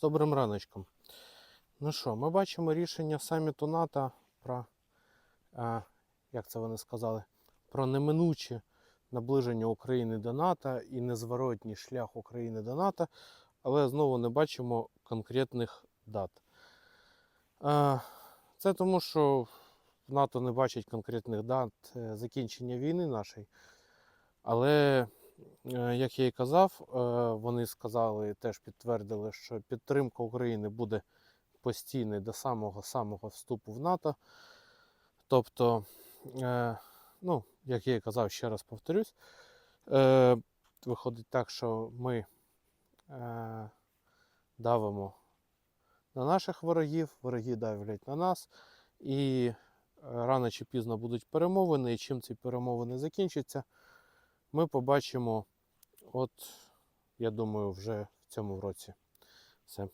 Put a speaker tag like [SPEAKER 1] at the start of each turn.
[SPEAKER 1] добрим раночком. Ну що, ми бачимо рішення саміту НАТО про, е, як це вони сказали, про неминуче наближення України до НАТО і незворотній шлях України до НАТО, але знову не бачимо конкретних дат. Е, це тому, що НАТО не бачить конкретних дат е, закінчення війни нашої. Але, як я і казав, е, вони сказали, теж підтвердили, що підтримка України буде постійною до самого самого вступу в НАТО. Тобто, е, ну, як я і казав, ще раз повторюсь, е, виходить так, що ми е, давимо на наших ворогів, вороги давлять на нас, і е, рано чи пізно будуть перемовини, і чим ці перемовини закінчаться, ми побачимо, от, я думаю, вже в цьому році. Все.